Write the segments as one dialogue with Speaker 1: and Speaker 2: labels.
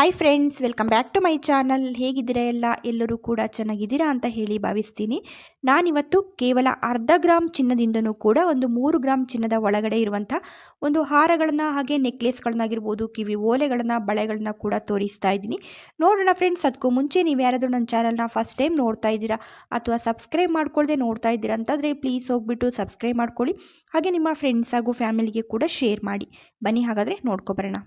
Speaker 1: Hi friends welcome back to my channel ಹೇಗಿದ್ದೀರಾ ಎಲ್ಲ? ಎಲ್ಲರೂ ಕೂಡ ಚೆನ್ನಾಗಿದ್ದೀರಾ ಅಂತ ಹೇಳಿ ಭಾವಿಸ್ತೀನಿ. ನಾನಿವತ್ತು ಕೇವಲ ಅರ್ಧ ಗ್ರಾಮ್ ಚಿನ್ನದಿಂದನೂ ಕೂಡ ಒಂದು ಮೂರು ಗ್ರಾಮ್ ಚಿನ್ನದ ಒಳಗಡೆ ಇರುವಂಥ ಒಂದು ಹಾರಗಳನ್ನು ಹಾಗೆ ನೆಕ್ಲೆಸ್ಗಳನ್ನಾಗಿರ್ಬೋದು, ಕಿವಿ ಓಲೆಗಳನ್ನು, ಬಳೆಗಳನ್ನ ಕೂಡ ತೋರಿಸ್ತಾ ಇದ್ದೀನಿ. ನೋಡೋಣ ಫ್ರೆಂಡ್ಸ್ ಅದಕ್ಕೂ ಮುಂಚೆ ನೀವು ಯಾರಾದರೂ ನನ್ನ ಚಾನಲ್ನ ಫಸ್ಟ್ ಟೈಮ್ ನೋಡ್ತಾ ಇದ್ದೀರಾ ಅಥವಾ ಸಬ್ಸ್ಕ್ರೈಬ್ ಮಾಡ್ಕೊಳ್ಳದೆ ನೋಡ್ತಾ ಇದ್ದೀರಾ ಅಂತಂದರೆ ಪ್ಲೀಸ್ ಹೋಗ್ಬಿಟ್ಟು ಸಬ್ಸ್ಕ್ರೈಬ್ ಮಾಡ್ಕೊಳ್ಳಿ. ಹಾಗೆ ನಿಮ್ಮ ಫ್ರೆಂಡ್ಸ್ ಹಾಗೂ ಫ್ಯಾಮಿಲಿಗೆ ಕೂಡ ಶೇರ್ ಮಾಡಿ. ಬನ್ನಿ ಹಾಗಾದರೆ ನೋಡ್ಕೊಬರೋಣ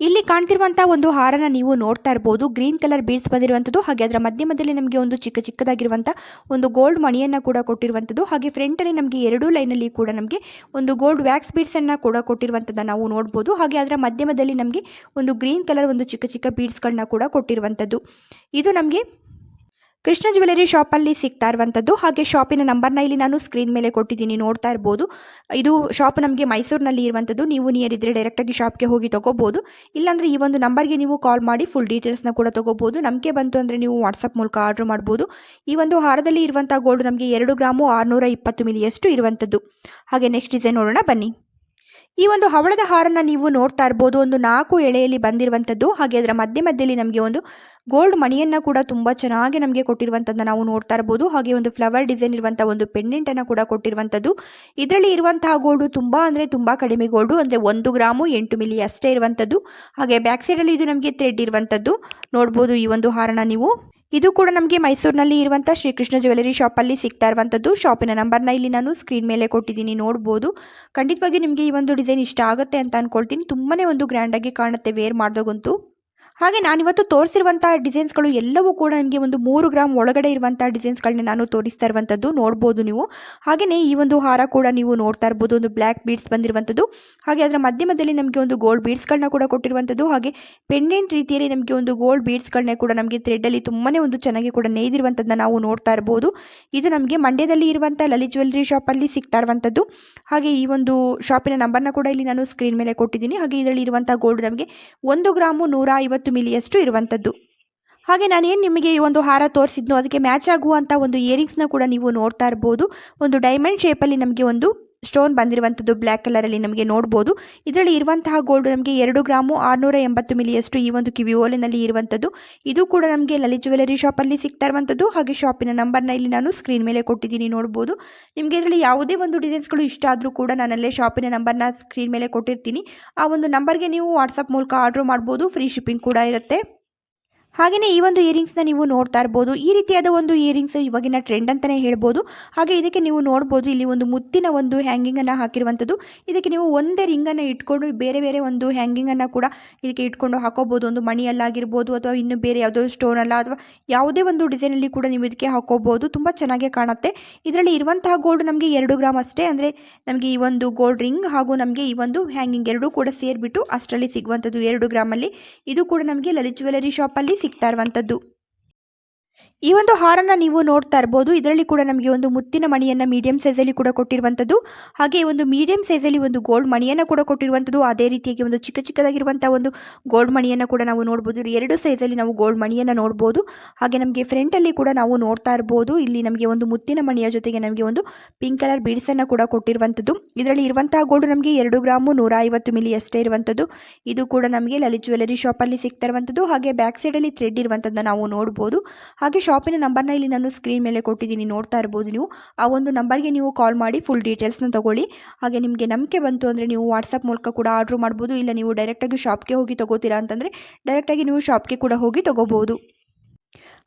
Speaker 1: ಇಲ್ಲಿ ಕಾಣ್ತಿರುವಂತಹ ಒಂದು ಹಾರನ ನೀವು ನೋಡ್ತಾ ಇರಬಹುದು ಗ್ರೀನ್ ಕಲರ್ ಬೀಡ್ಸ್ ಬಂದಿರುವಂತದ್ದು, ಹಾಗೆ ಅದರ ಮಧ್ಯ ಮಧ್ಯದಲ್ಲಿ ನಮಗೆ ಒಂದು ಚಿಕ್ಕ ಚಿಕ್ಕದಾಗಿರುವಂತಹ ಒಂದು ಗೋಲ್ಡ್ ಮಣಿಯನ್ನ ಕೂಡ ಕೊಟ್ಟಿರುವಂತದ್ದು. ಹಾಗೆ ಫ್ರಂಟ್ ಅಲ್ಲಿ ನಮಗೆ ಎರಡು ಲೈನ್ ಅಲ್ಲಿ ಕೂಡ ನಮಗೆ ಒಂದು ಗೋಲ್ಡ್ ವ್ಯಾಕ್ಸ್ ಬೀಡ್ಸ್ ಅನ್ನ ಕೂಡ ಕೊಟ್ಟಿರುವಂತದ್ದು ನಾವು ನೋಡಬಹುದು ಹಾಗೆ ಅದರ ಮಧ್ಯಮದಲ್ಲಿ ನಮಗೆ ಒಂದು ಗ್ರೀನ್ ಕಲರ್ ಒಂದು ಚಿಕ್ಕ ಚಿಕ್ಕ ಬೀಡ್ಸ್ ಗಳನ್ನ ಕೂಡ ಕೊಟ್ಟಿರುವಂತದ್ದು. ಇದು ನಮಗೆ ಕೃಷ್ಣ ಜ್ಯುವೆಲರಿ ಶಾಪಲ್ಲಿ ಸಿಗ್ತಾ ಇರುವಂಥದ್ದು. ಹಾಗೆ ಶಾಪಿನ ನಂಬರ್ನ ಇಲ್ಲಿ ನಾನು ಸ್ಕ್ರೀನ್ ಮೇಲೆ ಕೊಟ್ಟಿದ್ದೀನಿ. ನೋಡ್ತಾ ಇರ್ಬೋದು. ಇದು ಶಾಪ್ ನಮಗೆ ಮೈಸೂರಿನಲ್ಲಿ ಇರುವಂಥದ್ದು. ನೀವು ನಿಯರ್ ಇದ್ದರೆ ಡೈರೆಕ್ಟಾಗಿ ಶಾಪ್ಗೆ ಹೋಗಿ ತೊಗೋಬೋದು. ಇಲ್ಲಾಂದರೆ ಈ ಒಂದು ನಂಬರ್ಗೆ ನೀವು ಕಾಲ್ ಮಾಡಿ ಫುಲ್ ಡೀಟೇಲ್ಸ್ನ ಕೂಡ ತೊಗೋಬೋದು. ನಮಗೆ ಬಂತು ಅಂದರೆ ನೀವು ವಾಟ್ಸಪ್ ಮೂಲಕ ಆರ್ಡ್ರ್ ಮಾಡ್ಬೋದು. ಈ ಒಂದು ಹಾರದಲ್ಲಿ ಇರುವಂಥ ಗೋಲ್ಡ್ ನಮಗೆ ಎರಡು ಗ್ರಾಮು ಆರುನೂರ ಇಪ್ಪತ್ತು ಮಿಲಿಯಷ್ಟು ಇರುವಂಥದ್ದು. ಹಾಗೆ ನೆಕ್ಸ್ಟ್ ಡಿಸೈನ್ ನೋಡೋಣ. ಬನ್ನಿ. ಈ ಒಂದು ಹವಳದ ಹಾರನ್ನ ನೀವು ನೋಡ್ತಾ ಇರ್ಬೋದು. ಒಂದು ನಾಲ್ಕು ಎಳೆಯಲ್ಲಿ ಬಂದಿರುವಂಥದ್ದು. ಹಾಗೆ ಅದರ ಮಧ್ಯೆ ಮಧ್ಯದಲ್ಲಿ ನಮಗೆ ಒಂದು ಗೋಲ್ಡ್ ಮಣಿಯನ್ನು ಕೂಡ ತುಂಬ ಚೆನ್ನಾಗಿ ನಮಗೆ ಕೊಟ್ಟಿರುವಂಥದ್ದನ್ನ ನಾವು ನೋಡ್ತಾ ಇರ್ಬೋದು. ಹಾಗೆ ಒಂದು ಫ್ಲವರ್ ಡಿಸೈನ್ ಇರುವಂಥ ಒಂದು ಪೆಂಡೆಂಟನ್ನು ಕೂಡ ಕೊಟ್ಟಿರುವಂಥದ್ದು. ಇದರಲ್ಲಿ ಇರುವಂತಹ ಗೋಲ್ಡು ತುಂಬ ಅಂದರೆ ತುಂಬ ಕಡಿಮೆ ಗೋಲ್ಡು ಅಂದರೆ ಒಂದು ಗ್ರಾಮು ಎಂಟು ಮಿಲಿ ಅಷ್ಟೇ ಇರುವಂಥದ್ದು. ಹಾಗೆ ಬ್ಯಾಕ್ ಸೈಡಲ್ಲಿ ಇದು ನಮಗೆ ಥ್ರೆಡ್ ಇರುವಂಥದ್ದು. ನೋಡ್ಬೋದು ಈ ಒಂದು ಹಾರನ ನೀವು. ಇದು ಕೂಡ ನಮಗೆ ಮೈಸೂರಿನಲ್ಲಿ ಇರುವಂಥ ಶ್ರೀಕೃಷ್ಣ ಜ್ಯುವೆಲರಿ ಶಾಪಲ್ಲಿ ಸಿಗ್ತಾ ಇರುವಂಥದ್ದು ಶಾಪಿನ ನಂಬರ್ನ ಇಲ್ಲಿ ನಾನು ಸ್ಕ್ರೀನ್ ಮೇಲೆ ಕೊಟ್ಟಿದ್ದೀನಿ, ನೋಡ್ಬೋದು. ಖಂಡಿತವಾಗಿ ನಿಮಗೆ ಈ ಒಂದು ಡಿಸೈನ್ ಇಷ್ಟ ಆಗುತ್ತೆ ಅಂತ ಅಂದ್ಕೊಳ್ತೀನಿ ತುಂಬಾ ಒಂದು ಗ್ರ್ಯಾಂಡಾಗಿ ಕಾಣುತ್ತೆ ವೇರ್ ಮಾಡಿದಾಗಂತೂ. ಹಾಗೆ ನಾನಿವತ್ತು ತೋರಿಸಿರುವಂಥ ಡಿಸೈನ್ಸ್ಗಳು ಎಲ್ಲವೂ ಕೂಡ ನಿಮಗೆ ಒಂದು ಮೂರು ಗ್ರಾಮ್ ಒಳಗಡೆ ಇರುವಂಥ ಡಿಸೈನ್ಸ್ಗಳನ್ನ ನಾನು ತೋರಿಸ್ತಾ ಇರುವಂಥದ್ದು ನೋಡ್ಬೋದು ನೀವು. ಹಾಗೆಯೇ ಈ ಒಂದು ಹಾರ ಕೂಡ ನೀವು ನೋಡ್ತಾ ಇರ್ಬೋದು, ಒಂದು ಬ್ಲ್ಯಾಕ್ ಬೀಡ್ಸ್ ಬಂದಿರುವಂಥದ್ದು ಹಾಗೆ ಅದರ ಮಧ್ಯಮದಲ್ಲಿ ನಮಗೆ ಒಂದು ಗೋಲ್ಡ್ ಬೀಡ್ಸ್ಗಳನ್ನ ಕೂಡ ಕೊಟ್ಟಿರುವಂಥದ್ದು ಹಾಗೆ ಪೆಂಡೆಂಟ್ ರೀತಿಯಲ್ಲಿ ನಮಗೆ ಒಂದು ಗೋಲ್ಡ್ ಬೀಡ್ಸ್ಗಳನ್ನ ಕೂಡ ನಮಗೆ ಥ್ರೆಡ್ಡಲ್ಲಿ ತುಂಬಾ ಒಂದು ಚೆನ್ನಾಗಿ ಕೂಡ ನೇಯ್ದಿರುವಂಥದ್ದನ್ನ ನಾವು ನೋಡ್ತಾ ಇರ್ಬೋದು. ಇದು ನಮಗೆ ಮಂಡ್ಯದಲ್ಲಿ ಇರುವಂಥ ಲಲಿತ್ ಜ್ಯುವೆಲ್ಲರಿ ಶಾಪಲ್ಲಿ ಸಿಗ್ತಾ ಇರುವಂಥದ್ದು ಹಾಗೆ ಈ ಒಂದು ಶಾಪಿನ ನಂಬರ್ನ ಕೂಡ ಇಲ್ಲಿ ನಾನು ಸ್ಕ್ರೀನ್ ಮೇಲೆ ಕೊಟ್ಟಿದ್ದೀನಿ. ಹಾಗೆ ಇದರಲ್ಲಿ ಇರುವಂಥ ಗೋಲ್ಡ್ ನಮಗೆ ಒಂದು ಗ್ರಾಮು ನೂರ ಮಿಲಿಯಷ್ಟು ಇರುವಂಥದ್ದು. ಹಾಗೆ ನಾನೇನು ನಿಮಗೆ ಈ ಒಂದು ಹಾರ ತೋರಿಸಿದ್ನೋ, ಅದಕ್ಕೆ ಮ್ಯಾಚ್ ಆಗುವಂಥ ಒಂದು ಇಯರಿಂಗ್ಸ್ನ ಕೂಡ ನೀವು ನೋಡ್ತಾ ಇರ್ಬೋದು. ಒಂದು ಡೈಮಂಡ್ ಶೇಪಲ್ಲಿ ನಮಗೆ ಒಂದು ಸ್ಟೋನ್ ಬಂದಿರುವಂಥದ್ದು ಬ್ಲ್ಯಾಕ್ ಕಲರಲ್ಲಿ ನಮಗೆ ನೋಡ್ಬೋದು. ಇದರಲ್ಲಿ ಇರುವಂತಹ ಗೋಲ್ಡ್ ನಮಗೆ ಎರಡು ಗ್ರಾಮು ಆರುನೂರ ಎಂಬತ್ತು ಮಿಲಿಯಷ್ಟು ಈ ಒಂದು ಕಿವಿ ಓಲೆನಲ್ಲಿ ಇರುವಂಥದ್ದು. ಇದು ಕೂಡ ನಮಗೆ ಲಲಿತ್ ಜ್ಯುವೆಲರಿ ಶಾಪಲ್ಲಿ ಸಿಗ್ತಾ ಇರುವಂಥದ್ದು. ಹಾಗೆ ಶಾಪಿನ ನಂಬರ್ನ ಇಲ್ಲಿ ನಾನು ಸ್ಕ್ರೀನ್ ಮೇಲೆ ಕೊಟ್ಟಿದ್ದೀನಿ ನೋಡ್ಬೋದು. ನಿಮಗೆ ಇದರಲ್ಲಿ ಯಾವುದೇ ಒಂದು ಡಿಸೈನ್ಸ್ಗಳು ಇಷ್ಟ ಆದರೂ ಕೂಡ ನಾನಲ್ಲೇ ಶಾಪಿನ ನಂಬರ್ನ ಸ್ಕ್ರೀನ್ ಮೇಲೆ ಕೊಟ್ಟಿರ್ತೀನಿ. ಆ ಒಂದು ನಂಬರ್ಗೆ ನೀವು ವಾಟ್ಸಪ್ ಮೂಲಕ ಆರ್ಡ್ರ್ ಮಾಡ್ಬೋದು. ಫ್ರೀ ಶಿಪ್ಪಿಂಗ್ ಕೂಡ ಇರುತ್ತೆ. ಹಾಗೆಯೇ ಈ ಒಂದು ಇಯರಿಂಗ್ಸ್ನ ನೀವು ನೋಡ್ತಾ ಇರ್ಬೋದು. ಈ ರೀತಿಯಾದ ಒಂದು ಇಯರಿಂಗ್ಸ್ ಇವಾಗಿನ ಟ್ರೆಂಡ್ ಅಂತಲೇ ಹೇಳ್ಬೋದು. ಹಾಗೆ ಇದಕ್ಕೆ ನೀವು ನೋಡ್ಬೋದು, ಇಲ್ಲಿ ಒಂದು ಮುತ್ತಿನ ಒಂದು ಹ್ಯಾಂಗಿಂಗನ್ನು ಹಾಕಿರುವಂಥದ್ದು. ಇದಕ್ಕೆ ನೀವು ಒಂದೇ ರಿಂಗನ್ನು ಇಟ್ಕೊಂಡು ಬೇರೆ ಬೇರೆ ಒಂದು ಹ್ಯಾಂಗಿಂಗನ್ನು ಕೂಡ ಇದಕ್ಕೆ ಇಟ್ಕೊಂಡು ಹಾಕೋಬೋದು. ಒಂದು ಮಣಿಯಲ್ಲಾಗಿರ್ಬೋದು ಅಥವಾ ಇನ್ನು ಬೇರೆ ಯಾವುದೋ ಅಲ್ಲ ಅಥವಾ ಯಾವುದೇ ಒಂದು ಡಿಸೈನಲ್ಲಿ ಕೂಡ ನೀವು ಇದಕ್ಕೆ ಹಾಕೋಬೋದು. ತುಂಬ ಚೆನ್ನಾಗೇ ಕಾಣುತ್ತೆ. ಇದರಲ್ಲಿ ಇರುವಂತಹ ಗೋಲ್ಡ್ ನಮಗೆ ಎರಡು ಗ್ರಾಮ್ ಅಷ್ಟೇ. ಅಂದರೆ ನಮಗೆ ಈ ಒಂದು ಗೋಲ್ಡ್ ರಿಂಗ್ ಹಾಗೂ ನಮಗೆ ಈ ಒಂದು ಹ್ಯಾಂಗಿಂಗ್ ಎರಡೂ ಕೂಡ ಸೇರಿಬಿಟ್ಟು ಅಷ್ಟರಲ್ಲಿ ಸಿಗುವಂಥದ್ದು ಎರಡು ಗ್ರಾಮಲ್ಲಿ ಇದು ಕೂಡ ನಮಗೆ ಲಲಿತ್ ಜ್ಯುವೆಲರಿ ಶಾಪಲ್ಲಿ ಸಿಗ್ತಾ ಇರುವಂಥದ್ದು. ಈ ಒಂದು ಹಾರನ್ನ ನೀವು ನೋಡ್ತಾ ಇರ್ಬೋದು. ಇದರಲ್ಲಿ ಕೂಡ ನಮಗೆ ಒಂದು ಮುತ್ತಿನ ಮಣಿಯನ್ನು ಮೀಡಿಯಂ ಅಲ್ಲಿ ಕೂಡ ಕೊಟ್ಟಿರುವಂಥದ್ದು ಹಾಗೆ ಒಂದು ಮೀಡಿಯಂ ಅಲ್ಲಿ ಒಂದು ಗೋಲ್ಡ್ ಮಣಿಯನ್ನ ಕೂಡ ಕೊಟ್ಟಿರುವಂಥದ್ದು ಅದೇ ರೀತಿಯಾಗಿ ಒಂದು ಚಿಕ್ಕ ಚಿಕ್ಕದಾಗಿರುವಂಥ ಒಂದು ಗೋಲ್ಡ್ ಮಣಿಯನ್ನು ಕೂಡ ನಾವು ನೋಡಬಹುದು ಎರಡು ಸೈಜಲ್ಲಿ ನಾವು ಗೋಲ್ಡ್ ಮಣಿಯನ್ನ ನೋಡಬಹುದು ಹಾಗೆ ನಮಗೆ ಫ್ರಂಟಲ್ಲಿ ಕೂಡ ನಾವು ನೋಡ್ತಾ ಇರ್ಬೋದು. ಇಲ್ಲಿ ನಮಗೆ ಒಂದು ಮುತ್ತಿನ ಮಣಿಯ ಜೊತೆಗೆ ನಮಗೆ ಒಂದು ಪಿಂಕ್ ಕಲರ್ ಬೀಡ್ಸನ್ನು ಕೂಡ ಕೊಟ್ಟಿರುವಂತದ್ದು. ಇದರಲ್ಲಿ ಇರುವಂತಹ ಗೋಲ್ಡ್ ನಮಗೆ ಎರಡು ಗ್ರಾಮು ನೂರ ಐವತ್ತು ಮಿಲಿ ಅಷ್ಟೇ ಇರುವಂಥದ್ದು ಇದು ಕೂಡ ನಮಗೆ ಲಲಿತ್ ಜ್ಯುವೆಲರಿ ಅಲ್ಲಿ ಸಿಗ್ತಾ ಇರುವಂತದ್ದು. ಹಾಗೆ ಬ್ಯಾಕ್ ಸೈಡ್ ಅಲ್ಲಿ ಥ್ರೆಡ್ ಇರುವಂಥದ್ದನ್ನ ನಾವು ನೋಡಬಹುದು ಹಾಗೆ ಶಾಪಿನ ನಂಬರ್ನ ಇಲ್ಲಿ ನಾನು ಸ್ಕ್ರೀನ್ ಮೇಲೆ ಕೊಟ್ಟಿದ್ದೀನಿ, ನೋಡ್ತಾ ಇರ್ಬೋದು ನೀವು. ಆ ಒಂದು ನಂಬರ್ಗೆ ನೀವು ಕಾಲ್ ಮಾಡಿ ಫುಲ್ ಡೀಟೇಲ್ಸ್ನ ತಗೊಳ್ಳಿ. ಹಾಗೆ ನಿಮಗೆ ನಂಬಿಕೆ ಬಂತು ಅಂದರೆ ನೀವು ವಾಟ್ಸಪ್ ಮೂಲಕ ಕೂಡ ಆರ್ಡ್ರ್ ಮಾಡ್ಬೋದು, ಇಲ್ಲ ನೀವು ಡೈರೆಕ್ಟಾಗಿ ಶಾಪ್ಗೆ ಹೋಗಿ ತಗೋತೀರಾ ಅಂತಂದರೆ ಡೈರೆಕ್ಟಾಗಿ ನೀವು ಶಾಪ್ಗೆ ಕೂಡ ಹೋಗಿ ತಗೋಬೋದು.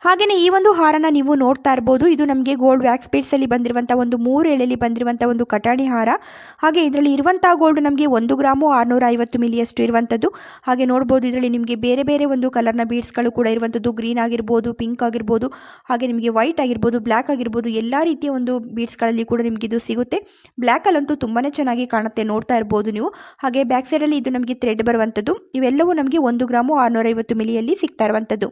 Speaker 1: ಹಾಗೆಯೇ ಈ ಒಂದು ಹಾರನ ನೀವು ನೋಡ್ತಾ ಇರ್ಬೋದು. ಇದು ನಮಗೆ ಗೋಲ್ಡ್ ವ್ಯಾಕ್ಸ್ ಬೀಡ್ಸಲ್ಲಿ ಬಂದಿರುವಂಥ ಒಂದು ಮೂರು ಎಳೆಯಲ್ಲಿ ಬಂದಿರುವಂಥ ಒಂದು ಕಟಾಣಿ ಹಾರ. ಹಾಗೆ ಇದರಲ್ಲಿ ಇರುವಂಥ ಗೋಲ್ಡ್ ನಮಗೆ ಒಂದು ಗ್ರಾಮು ಆರುನೂರ ಐವತ್ತು ಮಿಲಿಯಷ್ಟು ಇರುವಂಥದ್ದು ಹಾಗೆ ನೋಡ್ಬೋದು ಇದರಲ್ಲಿ ನಿಮಗೆ ಬೇರೆ ಬೇರೆ ಒಂದು ಕಲರ್ನ ಬೀಡ್ಸ್ಗಳು ಕೂಡ ಇರುವಂಥದ್ದು ಗ್ರೀನ್ ಆಗಿರ್ಬೋದು ಪಿಂಕ್ ಆಗಿರ್ಬೋದು, ಹಾಗೆ ನಿಮಗೆ ವೈಟ್ ಆಗಿರ್ಬೋದು ಬ್ಲ್ಯಾಕ್ ಆಗಿರ್ಬೋದು, ಎಲ್ಲ ರೀತಿಯ ಒಂದು ಬೀಡ್ಸ್ಗಳಲ್ಲಿ ಕೂಡ ನಿಮಗೆ ಇದು ಸಿಗುತ್ತೆ. ಬ್ಲ್ಯಾಕಲ್ಲಂತೂ ತುಂಬಾ ಚೆನ್ನಾಗಿ ಕಾಣುತ್ತೆ ನೋಡ್ತಾ ಇರ್ಬೋದು ನೀವು. ಹಾಗೆ ಬ್ಯಾಕ್ ಸೈಡಲ್ಲಿ ಇದು ನಮಗೆ ಥ್ರೆಡ್ ಬರುವಂಥದ್ದು ಇವೆಲ್ಲವೂ ನಮಗೆ ಒಂದು ಗ್ರಾಮು ಆರುನೂರೈವತ್ತು ಮಿಲಿಯಲ್ಲಿ ಸಿಗ್ತಾ ಇರುವಂಥದ್ದು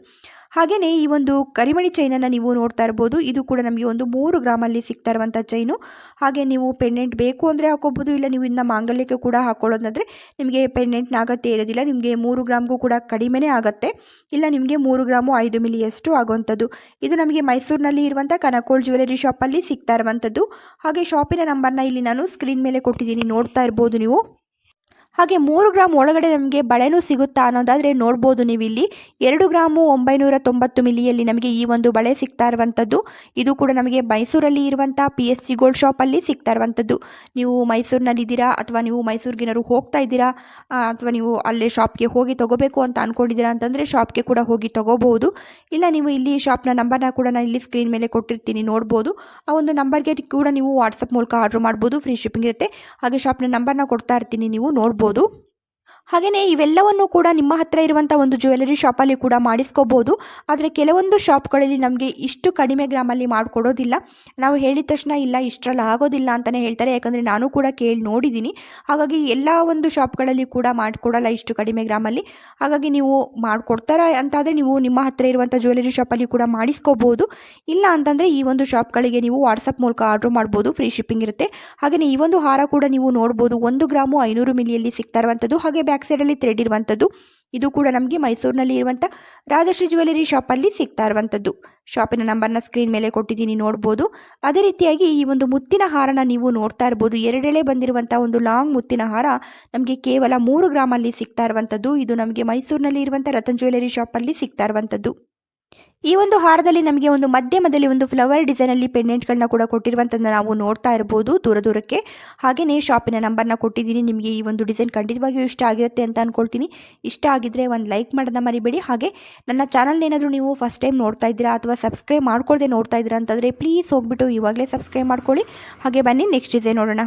Speaker 1: ಹಾಗೆಯೇ ಈ ಒಂದು ಕರಿಮಣಿ ಚೈನನ್ನು ನೀವು ನೋಡ್ತಾ ಇರ್ಬೋದು. ಇದು ಕೂಡ ನಮಗೆ ಒಂದು ಮೂರು ಗ್ರಾಮಲ್ಲಿ ಸಿಗ್ತಾ ಇರುವಂಥ ಚೈನು ಹಾಗೆ ನೀವು ಪೆಂಡೆಂಟ್ ಬೇಕು ಅಂದರೆ ಹಾಕೋಬೋದು, ಇಲ್ಲ ನೀವು ಇನ್ನು ಮಾಂಗಲ್ಯಕ್ಕೆ ಕೂಡ ಹಾಕೊಳ್ಳೋದಂದರೆ ನಿಮಗೆ ಪೆಂಡೆಂಟ್ನ ಅಗತ್ಯ ಇರೋದಿಲ್ಲ. ನಿಮಗೆ ಮೂರು ಗ್ರಾಮ್ಗೂ ಕೂಡ ಕಡಿಮೆನೇ ಆಗುತ್ತೆ. ಇಲ್ಲ ನಿಮಗೆ ಮೂರು ಗ್ರಾಮು ಐದು ಮಿಲಿಯಷ್ಟು ಆಗುವಂಥದ್ದು. ಇದು ನಮಗೆ ಮೈಸೂರಿನಲ್ಲಿ ಇರುವಂಥ ಕನಕೋಳ್ ಜ್ಯುವೆಲರಿ ಶಾಪಲ್ಲಿ ಸಿಗ್ತಾ ಇರುವಂಥದ್ದು. ಹಾಗೆ ಶಾಪಿನ ನಂಬರ್ನ ಇಲ್ಲಿ ನಾನು ಸ್ಕ್ರೀನ್ ಮೇಲೆ ಕೊಟ್ಟಿದ್ದೀನಿ. ನೋಡ್ತಾ ಇರ್ಬೋದು ನೀವು. ಹಾಗೆ ಮೂರು ಗ್ರಾಮ್ ಒಳಗಡೆ ನಮಗೆ ಬಳೆನೂ ಸಿಗುತ್ತಾ ಅನ್ನೋದಾದರೆ ನೋಡ್ಬೋದು ನೀವು ಇಲ್ಲಿ ಎರಡು ಗ್ರಾಮು ಒಂಬೈನೂರ ತೊಂಬತ್ತು ಮಿಲಿಯಲ್ಲಿ ನಮಗೆ ಈ ಒಂದು ಬಳೆ ಸಿಗ್ತಾ ಇರುವಂಥದ್ದು. ಇದು ಕೂಡ ನಮಗೆ ಮೈಸೂರಲ್ಲಿ ಇರುವಂಥ ಪಿ ಎಸ್ ಜಿ ಗೋಲ್ಡ್ ಶಾಪಲ್ಲಿ ಸಿಗ್ತಾ ಇರುವಂಥದ್ದು. ನೀವು ಮೈಸೂರಿನಲ್ಲಿದ್ದೀರಾ ಅಥವಾ ನೀವು ಮೈಸೂರಿಗೇನಾದ್ರು ಹೋಗ್ತಾ ಇದ್ದೀರಾ ಅಥವಾ ನೀವು ಅಲ್ಲೇ ಶಾಪ್ಗೆ ಹೋಗಿ ತೊಗೋಬೇಕು ಅಂತ ಅಂದ್ಕೊಂಡಿದ್ದೀರಾ ಅಂತಂದರೆ ಶಾಪ್ಗೆ ಕೂಡ ಹೋಗಿ ತೊಗೋಬೋದು. ಇಲ್ಲ, ನೀವು ಇಲ್ಲಿ ಶಾಪ್ನ ನಂಬರ್ನ ಕೂಡ ನಾನು ಇಲ್ಲಿ ಸ್ಕ್ರೀನ್ ಮೇಲೆ ಕೊಟ್ಟಿರ್ತೀನಿ, ನೋಡ್ಬೋದು. ಆ ಒಂದು ನಂಬರ್ಗೆ ಕೂಡ ನೀವು ವಾಟ್ಸಪ್ ಮೂಲಕ ಆರ್ಡ್ರ್ ಮಾಡ್ಬೋದು ಫ್ರೀ ಶಿಪ್ಪಿಂಗ್ ಇರುತ್ತೆ. ಹಾಗೆ ಶಾಪ್ನ ನಂಬರ್ನ ಕೊಡ್ತಾ ಇರ್ತೀನಿ, ನೀವು ನೋಡ್ಬೋದು. ನೋಡ್ಬೋದು ಹಾಗೆಯೇ ಇವೆಲ್ಲವನ್ನು ಕೂಡ ನಿಮ್ಮ ಹತ್ರ ಇರುವಂಥ ಒಂದು ಜ್ಯುವೆಲರಿ ಶಾಪಲ್ಲಿ ಕೂಡ ಮಾಡಿಸ್ಕೋಬೋದು. ಆದರೆ ಕೆಲವೊಂದು ಶಾಪ್ಗಳಲ್ಲಿ ನಮಗೆ ಇಷ್ಟು ಕಡಿಮೆ ಗ್ರಾಮಲ್ಲಿ ಮಾಡಿಕೊಡೋದಿಲ್ಲ. ನಾವು ಹೇಳಿದ ತಕ್ಷಣ ಇಲ್ಲ, ಇಷ್ಟರಲ್ಲಿ ಆಗೋದಿಲ್ಲ ಅಂತಲೇ ಹೇಳ್ತಾರೆ. ಯಾಕಂದರೆ ನಾನು ಕೂಡ ಕೇಳಿ ನೋಡಿದ್ದೀನಿ. ಹಾಗಾಗಿ ಎಲ್ಲ ಒಂದು ಶಾಪ್ಗಳಲ್ಲಿ ಕೂಡ ಮಾಡಿಕೊಡಲ್ಲ ಇಷ್ಟು ಕಡಿಮೆ ಗ್ರಾಮಲ್ಲಿ ಹಾಗಾಗಿ ನೀವು ಮಾಡಿಕೊಡ್ತಾರ ಅಂತಾದರೆ ನೀವು ನಿಮ್ಮ ಹತ್ರ ಇರುವಂಥ ಜ್ಯುವೆಲರಿ ಶಾಪಲ್ಲಿ ಕೂಡ ಮಾಡಿಸ್ಕೋಬೋದು. ಇಲ್ಲ ಅಂತಂದರೆ ಈ ಒಂದು ಶಾಪ್ಗಳಿಗೆ ನೀವು ವಾಟ್ಸಪ್ ಮೂಲಕ ಆರ್ಡ್ರ್ ಮಾಡ್ಬೋದು. ಫ್ರೀ ಶಿಪ್ಪಿಂಗ್ ಇರುತ್ತೆ. ಹಾಗೆಯೇ ಈ ಒಂದು ಹಾರ ಕೂಡ ನೀವು ನೋಡ್ಬೋದು. ಒಂದು ಗ್ರಾಮು ಐನೂರು ಮಿಲಿಯಲ್ಲಿ ಸಿಗ್ತಾ ಇರುವಂಥದ್ದು ಹಾಗೆ ಬ್ಯಾಕ್ ಸೈಡಲ್ಲಿ ಥ್ರೆಡ್ ಇರುವಂಥದ್ದು. ಇದು ಕೂಡ ನಮಗೆ ಮೈಸೂರಿನಲ್ಲಿ ಇರುವಂಥ ರಾಜಶ್ರೀ ಜ್ಯುವೆಲರಿ ಶಾಪಲ್ಲಿ ಸಿಗ್ತಾ ಇರುವಂಥದ್ದು. ಶಾಪಿನ ನಂಬರ್ನ ಸ್ಕ್ರೀನ್ ಮೇಲೆ ಕೊಟ್ಟಿದ್ದೀನಿ, ನೋಡ್ಬೋದು. ಅದೇ ರೀತಿಯಾಗಿ ಈ ಒಂದು ಮುತ್ತಿನ ಹಾರನ ನೀವು ನೋಡ್ತಾ ಇರ್ಬೋದು. ಎರಡೆಳೆ ಬಂದಿರುವಂಥ ಒಂದು ಲಾಂಗ್ ಮುತ್ತಿನ ಹಾರ ನಮಗೆ ಕೇವಲ ಮೂರು ಗ್ರಾಮಲ್ಲಿ ಸಿಗ್ತಾ ಇರುವಂಥದ್ದು. ಇದು ನಮಗೆ ಮೈಸೂರಿನಲ್ಲಿ ಇರುವಂಥ ರತನ್ ಜ್ಯುವೆಲರಿ ಶಾಪಲ್ಲಿ ಸಿಗ್ತಾ ಇರುವಂಥದ್ದು. ಈ ಒಂದು ಹಾರದಲ್ಲಿ ನಮಗೆ ಒಂದು ಮಧ್ಯಮದಲ್ಲಿ ಒಂದು ಫ್ಲವರ್ ಡಿಸೈನಲ್ಲಿ ಪೆಂಡೆಂಟ್ಗಳನ್ನ ಕೂಡ ಕೊಟ್ಟಿರುವಂಥದ್ದು ನಾವು ನೋಡ್ತಾ ಇರ್ಬೋದು ದೂರ ದೂರಕ್ಕೆ. ಹಾಗೆಯೇ ಶಾಪಿನ ನಂಬರ್ನ ಕೊಟ್ಟಿದ್ದೀನಿ. ನಿಮಗೆ ಈ ಒಂದು ಡಿಸೈನ್ ಖಂಡಿತವಾಗಿಯೂ ಇಷ್ಟ ಆಗಿರುತ್ತೆ ಅಂತ ಅಂದ್ಕೊಳ್ತೀನಿ ಇಷ್ಟ ಆಗಿದ್ದರೆ ಒಂದು ಲೈಕ್ ಮಾಡೋದನ್ನ ಮರಿಬೇಡಿ. ಹಾಗೆ ನನ್ನ ಚಾನಲ್ ಏನಾದರೂ ನೀವು ಫಸ್ಟ್ ಟೈಮ್ ನೋಡ್ತಾ ಇದ್ದೀರಾ ಅಥವಾ ಸಬ್ಸ್ಕ್ರೈಬ್ ಮಾಡ್ಕೊಳ್ಳದೆ ನೋಡ್ತಾ ಇದ್ದೀರಾ ಅಂತಂದರೆ ಪ್ಲೀಸ್ ಹೋಗ್ಬಿಟ್ಟು ಇವಾಗಲೇ ಸಬ್ಸ್ಕ್ರೈಬ್ ಮಾಡ್ಕೊಳ್ಳಿ. ಹಾಗೆ ಬನ್ನಿ ನೆಕ್ಸ್ಟ್ ಡಿಸೈನ್ ನೋಡೋಣ.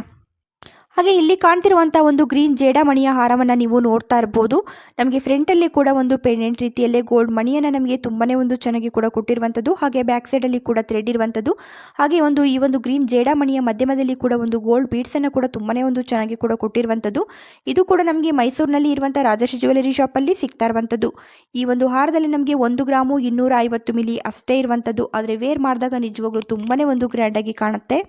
Speaker 1: ಹಾಗೆ ಇಲ್ಲಿ ಕಾಣ್ತಿರುವಂಥ ಒಂದು ಗ್ರೀನ್ ಜೇಡಮಣಿಯ ಹಾರವನ್ನು ನೀವು ನೋಡ್ತಾ ಇರ್ಬೋದು. ನಮಗೆ ಫ್ರಂಟಲ್ಲಿ ಕೂಡ ಒಂದು ಪೆಂಡೆಂಟ್ ರೀತಿಯಲ್ಲೇ ಗೋಲ್ಡ್ ಮಣಿಯನ್ನು ನಮಗೆ ತುಂಬಾನೇ ಒಂದು ಚೆನ್ನಾಗಿ ಕೂಡ ಕೊಟ್ಟಿರುವಂಥದ್ದು ಹಾಗೆ ಬ್ಯಾಕ್ ಸೈಡಲ್ಲಿ ಕೂಡ ಥ್ರೆಡ್ ಇರುವಂಥದ್ದು ಹಾಗೆ ಒಂದು ಈ ಒಂದು ಗ್ರೀನ್ ಜೇಡಮಣಿಯ ಮಧ್ಯಮದಲ್ಲಿ ಕೂಡ ಒಂದು ಗೋಲ್ಡ್ ಬೀಡ್ಸನ್ನು ಕೂಡ ತುಂಬಾನೇ ಒಂದು ಚೆನ್ನಾಗಿ ಕೂಡ ಕೊಟ್ಟಿರುವಂಥದ್ದು ಇದು ಕೂಡ ನಮಗೆ ಮೈಸೂರಿನಲ್ಲಿ ಇರುವಂಥ ರಾಜಶ್ರೀ ಜ್ಯುವೆಲರಿ ಶಾಪಲ್ಲಿ ಸಿಗ್ತಾ ಇರುವಂಥದ್ದು ಈ ಒಂದು ಹಾರದಲ್ಲಿ ನಮಗೆ ಒಂದು ಗ್ರಾಮು ಇನ್ನೂರ ಐವತ್ತು ಮಿಲಿ ಅಷ್ಟೇ ಇರುವಂಥದ್ದು ಆದರೆ ವೇರ್ ಮಾಡಿದಾಗ ನಿಜವಾಗ್ಲೂ ತುಂಬಾನೇ ಒಂದು ಗ್ರ್ಯಾಂಡಾಗಿ ಕಾಣುತ್ತೆ.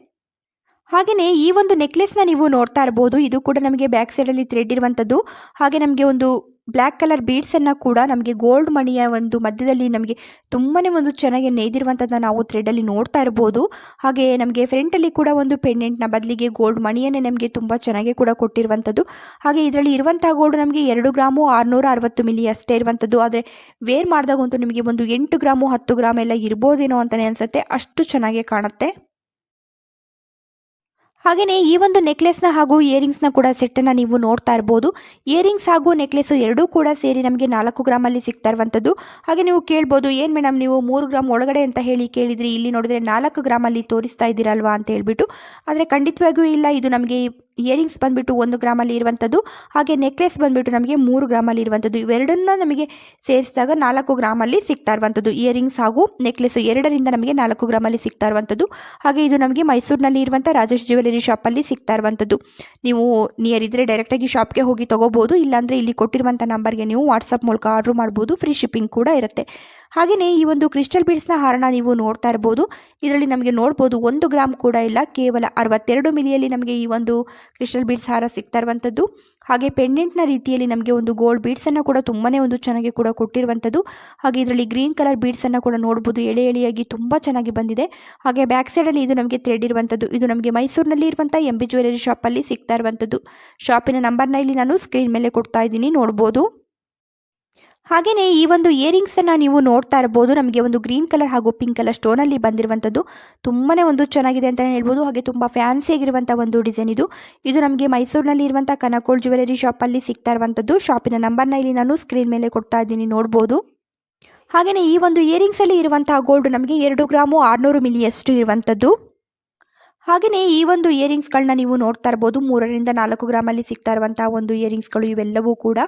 Speaker 1: ಹಾಗೆಯೇ ಈ ಒಂದು ನೆಕ್ಲೆಸ್ನ ನೀವು ನೋಡ್ತಾ ಇರ್ಬೋದು. ಇದು ಕೂಡ ನಮಗೆ ಬ್ಯಾಕ್ ಸೈಡಲ್ಲಿ ಥ್ರೆಡ್ ಇರುವಂಥದ್ದು ಹಾಗೆ ನಮಗೆ ಒಂದು ಬ್ಲ್ಯಾಕ್ ಕಲರ್ ಬೀಡ್ಸನ್ನು ಕೂಡ ನಮಗೆ ಗೋಲ್ಡ್ ಮಣಿಯ ಒಂದು ಮಧ್ಯದಲ್ಲಿ ನಮಗೆ ತುಂಬಾ ಒಂದು ಚೆನ್ನಾಗಿ ನೇಯ್ದಿರುವಂಥದ್ದನ್ನ ನಾವು ಥ್ರೆಡಲ್ಲಿ ನೋಡ್ತಾ ಇರ್ಬೋದು. ಹಾಗೆ ನಮಗೆ ಫ್ರಂಟಲ್ಲಿ ಕೂಡ ಒಂದು ಪೆಂಡೆಂಟ್ನ ಬದಲಿಗೆ ಗೋಲ್ಡ್ ಮಣಿಯನ್ನೇ ನಮಗೆ ತುಂಬ ಚೆನ್ನಾಗಿ ಕೂಡ ಕೊಟ್ಟಿರುವಂಥದ್ದು ಹಾಗೆ ಇದರಲ್ಲಿ ಇರುವಂಥ ಗೋಲ್ಡ್ ನಮಗೆ ಎರಡು ಗ್ರಾಮು ಆರುನೂರ ಅರವತ್ತು ಮಿಲಿ ಅಷ್ಟೇ ಇರುವಂಥದ್ದು ಆದರೆ ವೇರ್ ಮಾಡಿದಾಗಂತೂ ನಿಮಗೆ ಒಂದು ಎಂಟು ಗ್ರಾಮು ಹತ್ತು ಗ್ರಾಮ್ ಎಲ್ಲ ಇರ್ಬೋದೇನೋ ಅಂತಲೇ ಅನಿಸುತ್ತೆ. ಅಷ್ಟು ಚೆನ್ನಾಗಿ ಕಾಣುತ್ತೆ. ಹಾಗೆಯೇ ಈ ಒಂದು ನೆಕ್ಲೆಸ್ನ ಹಾಗೂ ಇಯರಿಂಗ್ಸ್ನ ಕೂಡ ಸೆಟ್ಟನ್ನು ನೀವು ನೋಡ್ತಾ ಇರ್ಬೋದು. ಇಯರಿಂಗ್ಸ್ ಹಾಗೂ ನೆಕ್ಲೆಸ್ ಎರಡೂ ಕೂಡ ಸೇರಿ ನಮಗೆ ನಾಲ್ಕು ಗ್ರಾಮಲ್ಲಿ ಸಿಗ್ತಾ ಇರುವಂಥದ್ದು. ಹಾಗೆ ನೀವು ಕೇಳ್ಬೋದು, ಏನು ಮೇಡಮ್ ನೀವು ಮೂರು ಗ್ರಾಮ್ ಒಳಗಡೆ ಅಂತ ಹೇಳಿ ಕೇಳಿದ್ರಿ, ಇಲ್ಲಿ ನೋಡಿದ್ರೆ ನಾಲ್ಕು ಗ್ರಾಮಲ್ಲಿ ತೋರಿಸ್ತಾ ಇದ್ದೀರಲ್ವಾ ಅಂತ ಹೇಳ್ಬಿಟ್ಟು. ಆದರೆ ಖಂಡಿತವಾಗಿಯೂ ಇಲ್ಲ, ಇದು ನಮಗೆ ಇಯರಿಂಗ್ಸ್ ಬಂದುಬಿಟ್ಟು ಒಂದು ಗ್ರಾಮಲ್ಲಿ ಇರುವಂಥದ್ದು, ಹಾಗೆ ನೆಕ್ಲೆಸ್ ಬಂದುಬಿಟ್ಟು ನಮಗೆ ಮೂರು ಗ್ರಾಮಲ್ಲಿ ಇರುವಂಥದ್ದು. ಇವೆರಡನ್ನ ನಮಗೆ ಸೇರಿಸಿದಾಗ ನಾಲ್ಕು ಗ್ರಾಮಲ್ಲಿ ಸಿಗ್ತಾ ಇರುವಂಥದ್ದು. ಇಯರಿಂಗ್ಸ್ ಹಾಗೂ ನೆಕ್ಲೆಸ್ ಎರಡರಿಂದ ನಮಗೆ ನಾಲ್ಕು ಗ್ರಾಮಲ್ಲಿ ಸಿಗ್ತಾ ಇರುವಂಥದ್ದು. ಹಾಗೆ ಇದು ನಮಗೆ ಮೈಸೂರಿನಲ್ಲಿ ಇರುವಂಥ ರಾಜೇಶ್ ಜ್ಯುವೆಲರಿ ಶಾಪಲ್ಲಿ ಸಿಗ್ತಾ ಇರುವಂಥದ್ದು. ನೀವು ನಿಯರ್ ಇದ್ದರೆ ಡೈರೆಕ್ಟಾಗಿ ಶಾಪ್ಗೆ ಹೋಗಿ ತೊಗೋಬೋದು, ಇಲ್ಲಾಂದರೆ ಇಲ್ಲಿ ಕೊಟ್ಟಿರುವಂಥ ನಂಬರ್ಗೆ ನೀವು ವಾಟ್ಸಪ್ ಮೂಲಕ ಆರ್ಡ್ರ್ ಮಾಡ್ಬೋದು ಫ್ರೀ ಶಿಪ್ಪಿಂಗ್ ಕೂಡ ಇರುತ್ತೆ. ಹಾಗೆಯೇ ಈ ಒಂದು ಕ್ರಿಸ್ಟಲ್ ಬೀಡ್ಸ್ನ ಹಾರನ ನೀವು ನೋಡ್ತಾ ಇರ್ಬೋದು. ಇದರಲ್ಲಿ ನಮಗೆ ನೋಡ್ಬೋದು ಒಂದು ಗ್ರಾಮ್ ಕೂಡ ಇಲ್ಲ, ಕೇವಲ ಅರವತ್ತೆರಡು ಮಿಲಿಯಲ್ಲಿ ನಮಗೆ ಈ ಒಂದು ಕ್ರಿಸ್ಟಲ್ ಬೀಡ್ಸ್ ಹಾರ ಸಿಗ್ತಾ ಇರುವಂಥದ್ದು. ಹಾಗೆ ಪೆಂಡೆಂಟ್ನ ರೀತಿಯಲ್ಲಿ ನಮಗೆ ಒಂದು ಗೋಲ್ಡ್ ಬೀಡ್ಸನ್ನು ಕೂಡ ತುಂಬಾ ಒಂದು ಚೆನ್ನಾಗಿ ಕೂಡ ಕೊಟ್ಟಿರುವಂಥದ್ದು. ಹಾಗೆ ಇದರಲ್ಲಿ ಗ್ರೀನ್ ಕಲರ್ ಬೀಡ್ಸನ್ನು ಕೂಡ ನೋಡ್ಬೋದು, ಎಳೆ ಎಳೆಯಾಗಿ ತುಂಬ ಚೆನ್ನಾಗಿ ಬಂದಿದೆ. ಹಾಗೆ ಬ್ಯಾಕ್ ಸೈಡಲ್ಲಿ ಇದು ನಮಗೆ ಥ್ರೆಡ್ ಇರುವಂಥದ್ದು. ಇದು ನಮಗೆ ಮೈಸೂರಿನಲ್ಲಿ ಇರುವಂಥ ಎಂ ಬಿ ಜ್ಯುವೆಲರಿ ಶಾಪಲ್ಲಿ ಸಿಗ್ತಾ ಇರುವಂಥದ್ದು. ಶಾಪಿನ ನಂಬರ್ನ ಇಲ್ಲಿ ನಾನು ಸ್ಕ್ರೀನ್ ಮೇಲೆ ಕೊಡ್ತಾ ಇದ್ದೀನಿ, ನೋಡ್ಬೋದು. ಹಾಗೆಯೇ ಈ ಒಂದು ಇಯರಿಂಗ್ಸನ್ನು ನೀವು ನೋಡ್ತಾ ಇರ್ಬೋದು. ನಮಗೆ ಒಂದು ಗ್ರೀನ್ ಕಲರ್ ಹಾಗೂ ಪಿಂಕ್ ಕಲರ್ ಸ್ಟೋನಲ್ಲಿ ಬಂದಿರುವಂಥದ್ದು ತುಂಬಾ ಒಂದು ಚೆನ್ನಾಗಿದೆ ಅಂತಲೇ ಹೇಳ್ಬೋದು. ಹಾಗೆ ತುಂಬ ಫ್ಯಾನ್ಸಿಯಾಗಿರುವಂಥ ಒಂದು ಡಿಸೈನ್ ಇದು. ಇದು ನಮಗೆ ಮೈಸೂರಿನಲ್ಲಿ ಇರುವಂಥ ಕನಕೋಳ್ ಜ್ಯುವೆಲರಿ ಶಾಪಲ್ಲಿ ಸಿಗ್ತಾ ಇರುವಂಥದ್ದು. ಶಾಪಿನ ನಂಬರ್ನ ಇಲ್ಲಿ ನಾನು ಸ್ಕ್ರೀನ್ ಮೇಲೆ ಕೊಡ್ತಾ ಇದ್ದೀನಿ, ನೋಡ್ಬೋದು. ಹಾಗೆಯೇ ಈ ಒಂದು ಇಯರಿಂಗ್ಸಲ್ಲಿ ಇರುವಂತಹ ಗೋಲ್ಡ್ ನಮಗೆ ಎರಡು ಗ್ರಾಮು ಆರುನೂರು ಮಿಲಿಯಷ್ಟು ಇರುವಂಥದ್ದು. ಹಾಗೆಯೇ ಈ ಒಂದು ಇಯರಿಂಗ್ಸ್ಗಳನ್ನ ನೀವು ನೋಡ್ತಾ ಇರ್ಬೋದು. ಮೂರರಿಂದ ನಾಲ್ಕು ಗ್ರಾಮಲ್ಲಿ ಸಿಗ್ತಾ ಇರುವಂಥ ಒಂದು ಇಯರಿಂಗ್ಸ್ಗಳು ಇವೆಲ್ಲವೂ ಕೂಡ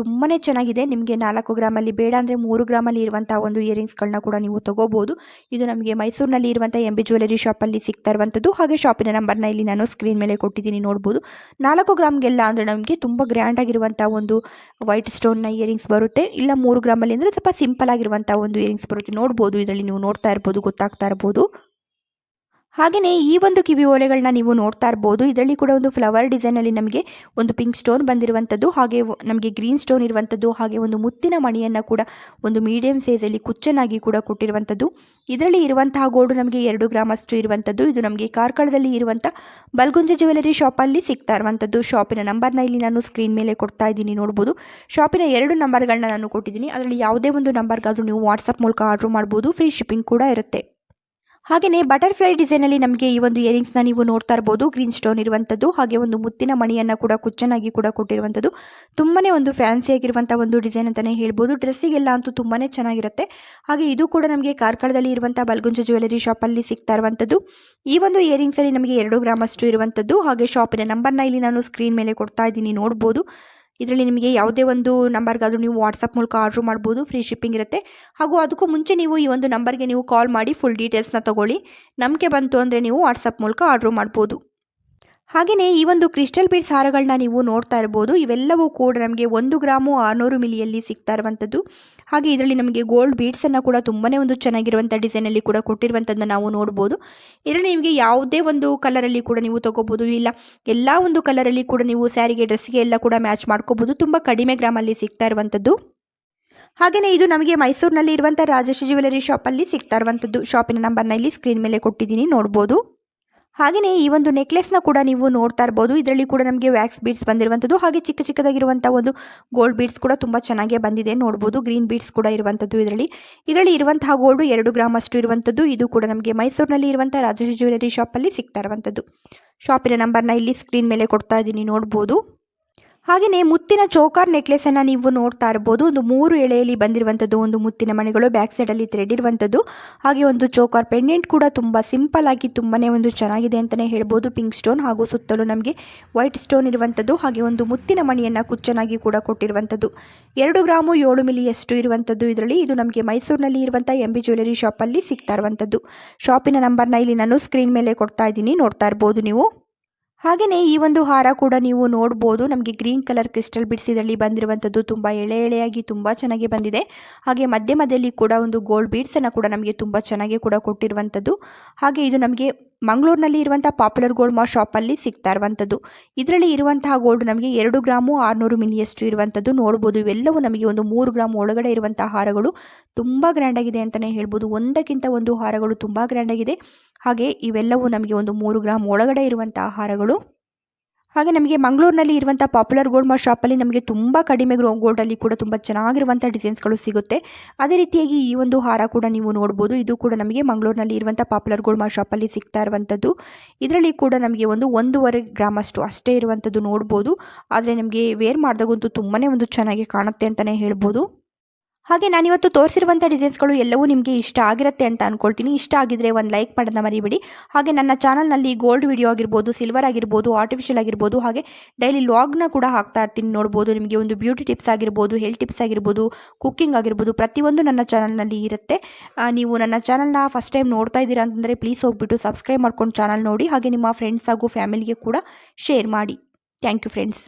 Speaker 1: ತುಂಬಾ ಚೆನ್ನಾಗಿದೆ. ನಿಮಗೆ ನಾಲ್ಕು ಗ್ರಾಮಲ್ಲಿ ಬೇಡ ಅಂದರೆ ಮೂರು ಗ್ರಾಮಲ್ಲಿ ಇರುವಂಥ ಒಂದು ಇಯರಿಂಗ್ಸ್ಗಳನ್ನ ಕೂಡ ನೀವು ತಗೋಬಹುದು ಇದು ನಮಗೆ ಮೈಸೂರಿನಲ್ಲಿ ಇರುವಂಥ ಎಂ ಬಿ ಜ್ಯುವೆಲರಿ ಶಾಪಲ್ಲಿ ಸಿಗ್ತಾ ಇರುವಂಥದ್ದು. ಹಾಗೆ ಶಾಪಿನ ನಂಬರ್ನ ಇಲ್ಲಿ ನಾನು ಸ್ಕ್ರೀನ್ ಮೇಲೆ ಕೊಟ್ಟಿದ್ದೀನಿ ನೋಡ್ಬೋದು. ನಾಲ್ಕು ಗ್ರಾಮ್ಗೆಲ್ಲ ಅಂದರೆ ನಮಗೆ ತುಂಬ ಗ್ರ್ಯಾಂಡ್ ಆಗಿರುವಂಥ ಒಂದು ವೈಟ್ ಸ್ಟೋನ್ನ ಇಯರಿಂಗ್ಸ್ ಬರುತ್ತೆ. ಇಲ್ಲ ಮೂರು ಗ್ರಾಮಲ್ಲಿ ಅಂದರೆ ಸ್ವಲ್ಪ ಸಿಂಪಲ್ ಆಗಿರುವಂತಹ ಒಂದು ಇಯರಿಂಗ್ಸ್ ಬರುತ್ತೆ. ನೋಡ್ಬೋದು, ಇದರಲ್ಲಿ ನೀವು ನೋಡ್ತಾ ಇರ್ಬೋದು, ಗೊತ್ತಾಗ್ತಾ ಇರ್ಬೋದು. ಹಾಗೆಯೇ ಈ ಒಂದು ಕಿವಿ ಓಲೆಗಳನ್ನ ನೀವು ನೋಡ್ತಾ ಇರ್ಬೋದು. ಇದರಲ್ಲಿ ಕೂಡ ಒಂದು ಫ್ಲವರ್ ಡಿಸೈನಲ್ಲಿ ನಮಗೆ ಒಂದು ಪಿಂಕ್ ಸ್ಟೋನ್ ಬಂದಿರುವಂಥದ್ದು ಹಾಗೆ ನಮಗೆ ಗ್ರೀನ್ ಸ್ಟೋನ್ ಇರುವಂಥದ್ದು ಹಾಗೆ ಒಂದು ಮುತ್ತಿನ ಮಣಿಯನ್ನು ಕೂಡ ಒಂದು ಮೀಡಿಯಂ ಸೈಜಲ್ಲಿ ಕುಚ್ಚನಾಗಿ ಕೂಡ ಕೊಟ್ಟಿರುವಂಥದ್ದು ಇದರಲ್ಲಿ ಇರುವಂತಹ ಗೋಲ್ಡ್ ನಮಗೆ ಎರಡು ಗ್ರಾಮ್ ಅಷ್ಟು ಇರುವಂಥದ್ದು ಇದು ನಮಗೆ ಕಾರ್ಕಳದಲ್ಲಿ ಇರುವಂಥ ಬಲ್ಗುಂಜ ಜ್ಯುವೆಲರಿ ಶಾಪಲ್ಲಿ ಸಿಗ್ತಾ ಇರುವಂಥದ್ದು ಶಾಪಿನ ನಂಬರ್ನ ಇಲ್ಲಿ ನಾನು ಸ್ಕ್ರೀನ್ ಮೇಲೆ ಕೊಡ್ತಾ ಇದ್ದೀನಿ, ನೋಡ್ಬೋದು. ಶಾಪಿನ ಎರಡು ನಂಬರ್ಗಳನ್ನ ನಾನು ಕೊಟ್ಟಿದ್ದೀನಿ. ಅದರಲ್ಲಿ ಯಾವುದೇ ಒಂದು ನಂಬರ್ಗಾದರೂ ನೀವು ವಾಟ್ಸಪ್ ಮೂಲಕ ಆರ್ಡ್ರ್ ಮಾಡ್ಬೋದು. ಫ್ರೀ ಶಿಪ್ಪಿಂಗ್ ಕೂಡ ಇರುತ್ತೆ. ಹಾಗೆಯೇ ಬಟರ್ಫ್ಲೈ ಡಿಸೈನಲ್ಲಿ ನಮಗೆ ಈ ಒಂದು ಇಯರಿಂಗ್ಸ್ನ ನೀವು ನೋಡ್ತಾ ಇರ್ಬೋದು. ಗ್ರೀನ್ ಸ್ಟೋನ್ ಇರುವಂಥದ್ದು, ಹಾಗೆ ಒಂದು ಮುತ್ತಿನ ಮಣಿಯನ್ನು ಕೂಡ ಕುಚ್ಚನಾಗಿ ಕೂಡ ಕೊಟ್ಟಿರುವಂಥದ್ದು. ತುಂಬಾನೇ ಒಂದು ಫ್ಯಾನ್ಸಿ ಫ್ಯಾನ್ಸಿಯಾಗಿರುವಂಥ ಒಂದು ಡಿಸೈನ್ ಅಂತಲೇ ಹೇಳ್ಬೋದು. ಡ್ರೆಸ್ಸಿಗೆಲ್ಲ ಅಂತೂ ತುಂಬಾ ಚೆನ್ನಾಗಿರುತ್ತೆ. ಹಾಗೆ ಇದು ಕೂಡ ನಮಗೆ ಕಾರ್ಕಳದಲ್ಲಿ ಇರುವಂಥ ಬಲ್ಗುಂಜ ಜ್ಯುವೆಲರಿ ಶಾಪಲ್ಲಿ ಸಿಗ್ತಾ ಇರುವಂಥದ್ದು. ಈ ಒಂದು ಇಯರಿಂಗ್ಸಲ್ಲಿ ನಮಗೆ ಎರಡು ಗ್ರಾಮ್ ಅಷ್ಟು ಇರುವಂಥದ್ದು. ಹಾಗೆ ಶಾಪಿನ ನಂಬರ್ನ ಇಲ್ಲಿ ನಾನು ಸ್ಕ್ರೀನ್ ಮೇಲೆ ಕೊಡ್ತಾ ಇದ್ದೀನಿ, ನೋಡ್ಬೋದು. ಇದರಲ್ಲಿ ನಿಮಗೆ ಯಾವುದೇ ಒಂದು ನಂಬರ್ಗಾದರೂ ನೀವು ವಾಟ್ಸಪ್ ಮೂಲಕ ಆರ್ಡ್ರ್ ಮಾಡ್ಬೋದು, ಫ್ರೀ ಶಿಪ್ಪಿಂಗ್ ಇರುತ್ತೆ. ಹಾಗೂ ಅದಕ್ಕೂ ಮುಂಚೆ ನೀವು ಈ ಒಂದು ನಂಬರ್ಗೆ ನೀವು ಕಾಲ್ ಮಾಡಿ, ಫುಲ್ ಡೀಟೇಲ್ಸ್ನ ತಗೊಳ್ಳಿ. ನಂಬಿಕೆ ಬಂತು ಅಂದರೆ ನೀವು ವಾಟ್ಸಪ್ ಮೂಲಕ ಆರ್ಡ್ರ್ ಮಾಡ್ಬೋದು. ಹಾಗೆಯೇ ಈ ಒಂದು ಕ್ರಿಸ್ಟಲ್ ಬೀಡ್ಸ್ ಸಾರಗಳನ್ನ ನೀವು ನೋಡ್ತಾ ಇರ್ಬೋದು. ಇವೆಲ್ಲವೂ ಕೂಡ ನಮಗೆ ಒಂದು ಗ್ರಾಮು ಆರುನೂರು ಮಿಲಿಯಲ್ಲಿ ಸಿಗ್ತಾ ಇರುವಂಥದ್ದು. ಹಾಗೆ ಇದರಲ್ಲಿ ನಮಗೆ ಗೋಲ್ಡ್ ಬೀಡ್ಸನ್ನು ಕೂಡ ತುಂಬಾ ಒಂದು ಚೆನ್ನಾಗಿರುವಂಥ ಡಿಸೈನಲ್ಲಿ ಕೂಡ ಕೊಟ್ಟಿರುವಂಥದ್ದನ್ನು ನಾವು ನೋಡ್ಬೋದು. ಇದರಲ್ಲಿ ನಿಮಗೆ ಯಾವುದೇ ಒಂದು ಕಲರಲ್ಲಿ ಕೂಡ ನೀವು ತೊಗೋಬೋದು. ಇಲ್ಲ, ಎಲ್ಲ ಒಂದು ಕಲರಲ್ಲಿ ಕೂಡ ನೀವು ಸ್ಯಾರಿಗೆ ಡ್ರೆಸ್ಗೆ ಎಲ್ಲ ಕೂಡ ಮ್ಯಾಚ್ ಮಾಡ್ಕೋಬೋದು. ತುಂಬ ಕಡಿಮೆ ಗ್ರಾಮಲ್ಲಿ ಸಿಗ್ತಾ ಇರುವಂಥದ್ದು. ಹಾಗೆಯೇ ಇದು ನಮಗೆ ಮೈಸೂರಿನಲ್ಲಿ ಇರುವಂಥ ರಾಜೇಶ್ ಜ್ಯುವೆಲರಿ ಶಾಪಲ್ಲಿ ಸಿಗ್ತಾ ಇರುವಂಥದ್ದು. ಶಾಪಿನ ನಂಬರ್ನ ಇಲ್ಲಿ ಸ್ಕ್ರೀನ್ ಮೇಲೆ ಕೊಟ್ಟಿದ್ದೀನಿ, ನೋಡ್ಬೋದು. ಹಾಗೆಯೇ ಈ ಒಂದು ನೆಕ್ಲೆಸ್ನ ಕೂಡ ನೀವು ನೋಡ್ತಾ ಇರ್ಬೋದು. ಇದರಲ್ಲಿ ಕೂಡ ನಮಗೆ ವ್ಯಾಕ್ಸ್ ಬೀಡ್ಸ್ ಬಂದಿರುವಂಥದ್ದು, ಹಾಗೆ ಚಿಕ್ಕ ಚಿಕ್ಕದಾಗಿರುವಂಥ ಒಂದು ಗೋಲ್ಡ್ ಬೀಡ್ಸ್ ಕೂಡ ತುಂಬ ಚೆನ್ನಾಗಿ ಬಂದಿದೆ ನೋಡ್ಬೋದು. ಗ್ರೀನ್ ಬೀಡ್ಸ್ ಕೂಡ ಇರುವಂಥದ್ದು ಇದರಲ್ಲಿ. ಇದರಲ್ಲಿ ಇರುವಂತಹ ಗೋಲ್ಡು ಎರಡು ಗ್ರಾಮ್ ಅಷ್ಟು ಇರುವಂಥದ್ದು. ಇದು ಕೂಡ ನಮಗೆ ಮೈಸೂರಿನಲ್ಲಿ ಇರುವಂಥ ರಾಜೇಶ್ ಜ್ಯುವೆಲರಿ ಶಾಪಲ್ಲಿ ಸಿಗ್ತಾ ಇರುವಂಥದ್ದು. ಶಾಪಿನ ನಂಬರ್ನ ಇಲ್ಲಿ ಸ್ಕ್ರೀನ್ ಮೇಲೆ ಕೊಡ್ತಾ ಇದ್ದೀನಿ ನೋಡ್ಬೋದು. ಹಾಗೆಯೇ ಮುತ್ತಿನ ಚೋಕಾರ್ ಅನ್ನ ನೀವು ನೋಡ್ತಾ ಇರ್ಬೋದು. ಒಂದು ಮೂರು ಎಳೆಯಲ್ಲಿ ಬಂದಿರುವಂಥದ್ದು, ಒಂದು ಮುತ್ತಿನ ಮಣಿಗಳು ಬ್ಯಾಕ್ ಸೈಡಲ್ಲಿ ಥ್ರೆಡ್ ಇರುವಂಥದ್ದು. ಹಾಗೆ ಒಂದು ಚೋಕಾರ್ ಪೆಂಡೆಂಟ್ ಕೂಡ ತುಂಬ ಸಿಂಪಲ್ ಆಗಿ ತುಂಬಾನೇ ಒಂದು ಚೆನ್ನಾಗಿದೆ ಅಂತಲೇ ಹೇಳ್ಬೋದು. ಪಿಂಕ್ ಸ್ಟೋನ್ ಹಾಗೂ ಸುತ್ತಲೂ ನಮಗೆ ವೈಟ್ ಸ್ಟೋನ್ ಇರುವಂಥದ್ದು, ಹಾಗೆ ಒಂದು ಮುತ್ತಿನ ಮಣಿಯನ್ನು ಕುಚ್ಚನಾಗಿ ಕೂಡ ಕೊಟ್ಟಿರುವಂಥದ್ದು. ಎರಡು ಗ್ರಾಮು ಏಳು ಮಿಲಿಯಷ್ಟು ಇರುವಂಥದ್ದು ಇದರಲ್ಲಿ. ಇದು ನಮಗೆ ಮೈಸೂರಿನಲ್ಲಿ ಇರುವಂಥ ಎಂ ಬಿ ಜ್ಯುವೆಲರಿ ಶಾಪಲ್ಲಿ ಸಿಗ್ತಾ ಇರುವಂಥದ್ದು. ಶಾಪಿನ ನಂಬರ್ನ ಇಲ್ಲಿ ನಾನು ಸ್ಕ್ರೀನ್ ಮೇಲೆ ಕೊಡ್ತಾ ಇದ್ದೀನಿ. ನೋಡ್ತಾ ಇರ್ಬೋದು ನೀವು. ಹಾಗೆಯೇ ಈ ಒಂದು ಹಾರ ಕೂಡ ನೀವು ನೋಡ್ಬೋದು. ನಮಗೆ ಗ್ರೀನ್ ಕಲರ್ ಕ್ರಿಸ್ಟಲ್ ಬಿಡ್ಸ್ ಇದರಲ್ಲಿ ಬಂದಿರುವಂಥದ್ದು ತುಂಬ ಎಳೆ ಎಳೆಯಾಗಿ ತುಂಬ ಚೆನ್ನಾಗಿ ಬಂದಿದೆ. ಹಾಗೆ ಮಧ್ಯ ಮಧ್ಯದಲ್ಲಿ ಕೂಡ ಒಂದು ಗೋಲ್ಡ್ ಬೀಡ್ಸನ್ನು ಕೂಡ ನಮಗೆ ತುಂಬ ಚೆನ್ನಾಗಿ ಕೂಡ ಕೊಟ್ಟಿರುವಂಥದ್ದು. ಹಾಗೆ ಇದು ನಮಗೆ ಮಂಗಳೂರಿನಲ್ಲಿ ಇರುವಂಥ ಪಾಪ್ಯುಲರ್ ಗೋಲ್ಡ್ ಮಾ ಶಾಪಲ್ಲಿ ಸಿಗ್ತಾ ಇರುವಂಥದ್ದು. ಇದರಲ್ಲಿ ಇರುವಂತಹ ಗೋಲ್ಡ್ ನಮಗೆ ಎರಡು ಗ್ರಾಮು ಆರುನೂರು ಮಿಲಿಯಷ್ಟು ಇರುವಂಥದ್ದು ನೋಡ್ಬೋದು. ಇವೆಲ್ಲವೂ ನಮಗೆ ಒಂದು ಮೂರು ಗ್ರಾಮ್ ಒಳಗಡೆ ಇರುವಂಥ ಹಾರಗಳು ತುಂಬ ಗ್ರ್ಯಾಂಡಾಗಿದೆ ಅಂತಲೇ ಹೇಳ್ಬೋದು. ಒಂದಕ್ಕಿಂತ ಒಂದು ಹಾರಗಳು ತುಂಬ ಗ್ರ್ಯಾಂಡಾಗಿದೆ ಹಾಗೆ ಇವೆಲ್ಲವೂ ನಮಗೆ ಒಂದು ಮೂರು ಗ್ರಾಮ್ ಒಳಗಡೆ ಇರುವಂಥ ಆಹಾರಗಳು. ಹಾಗೆ ನಮಗೆ ಮಂಗಳೂರಿನಲ್ಲಿ ಇರುವಂಥ ಪಾಪ್ಯುಲರ್ ಗೋಲ್ಡ್ ಮಾ ಶಾಪಲ್ಲಿ ನಮಗೆ ತುಂಬ ಕಡಿಮೆ ಗ್ರೋ ಗೋಲ್ಡಲ್ಲಿ ಕೂಡ ತುಂಬ ಚೆನ್ನಾಗಿರುವಂಥ ಡಿಸೈನ್ಸ್ಗಳು ಸಿಗುತ್ತೆ. ಅದೇ ರೀತಿಯಾಗಿ ಈ ಒಂದು ಹಾರ ಕೂಡ ನೀವು ನೋಡ್ಬೋದು. ಇದು ಕೂಡ ನಮಗೆ ಮಂಗಳೂರಿನಲ್ಲಿ ಇರುವಂಥ ಪಾಪ್ಯುಲರ್ ಗೋಲ್ಡ್ ಮಾರ್ ಶಾಪಲ್ಲಿ ಸಿಗ್ತಾ ಇರುವಂಥದ್ದು ಇದರಲ್ಲಿ ಕೂಡ ನಮಗೆ ಒಂದು ಒಂದೂವರೆ ಗ್ರಾಮ್ ಅಷ್ಟು ಅಷ್ಟೇ ಇರುವಂಥದ್ದು ನೋಡ್ಬೋದು. ಆದರೆ ನಮಗೆ ವೇರ್ ಮಾಡಿದಾಗಂತೂ ತುಂಬಾ ಒಂದು ಚೆನ್ನಾಗಿ ಕಾಣುತ್ತೆ ಅಂತಲೇ ಹೇಳ್ಬೋದು. ಹಾಗೆ ನಾನಿವತ್ತು ತೋರಿಸಿರುವಂಥ ಡಿಸೈನ್ಸ್ಗಳು ಎಲ್ಲವೂ ನಿಮಗೆ ಇಷ್ಟ ಆಗಿರುತ್ತೆ ಅಂತ ಅಂದ್ಕೊಳ್ತೀನಿ ಇಷ್ಟ ಆಗಿದ್ರೆ ಒಂದು ಲೈಕ್ ಮಾಡೋದನ್ನ ಮರಿಬೇಡಿ. ಹಾಗೆ ನನ್ನ ಚಾನಲ್ನಲ್ಲಿ ಗೋಲ್ಡ್ ವಿಡಿಯೋ ಆಗಿರ್ಬೋದು ಸಿಲ್ವರ್ ಆಗಿರ್ಬೋದು ಆರ್ಟಿಫಿಷಿಯಲ್ ಆಗಿರ್ಬೋದು, ಹಾಗೆ ಡೈಲಿ ಲಾಗ್ನ ಕೂಡ ಹಾಕ್ತಾ ಇರ್ತೀನಿ ನೋಡ್ಬೋದು. ನಿಮಗೆ ಒಂದು ಬ್ಯೂಟಿ ಟಿಪ್ಸ್ ಆಗಿರ್ಬೋದು ಹೆಲ್ತ್ ಟಿಪ್ಸ್ ಆಗಿರ್ಬೋದು ಕುಕ್ಕಿಂಗ್ ಆಗಿರ್ಬೋದು, ಪ್ರತಿಯೊಂದು ನನ್ನ ಚಾನಲ್ನಲ್ಲಿ ಇರುತ್ತೆ. ನೀವು ನನ್ನ ಚಾನಲ್ನ ಫಸ್ಟ್ ಟೈಮ್ ನೋಡ್ತಾ ಇದ್ದೀರಾ ಅಂತಂದರೆ ಪ್ಲೀಸ್ ಹೋಗ್ಬಿಟ್ಟು ಸಬ್ಸ್ಕ್ರೈಬ್ ಮಾಡ್ಕೊಂಡು ಚಾನಲ್ ನೋಡಿ. ಹಾಗೆ ನಿಮ್ಮ ಫ್ರೆಂಡ್ಸ್ ಹಾಗೂ ಫ್ಯಾಮಿಲಿಗೆ ಕೂಡ ಶೇರ್ ಮಾಡಿ. Thank you friends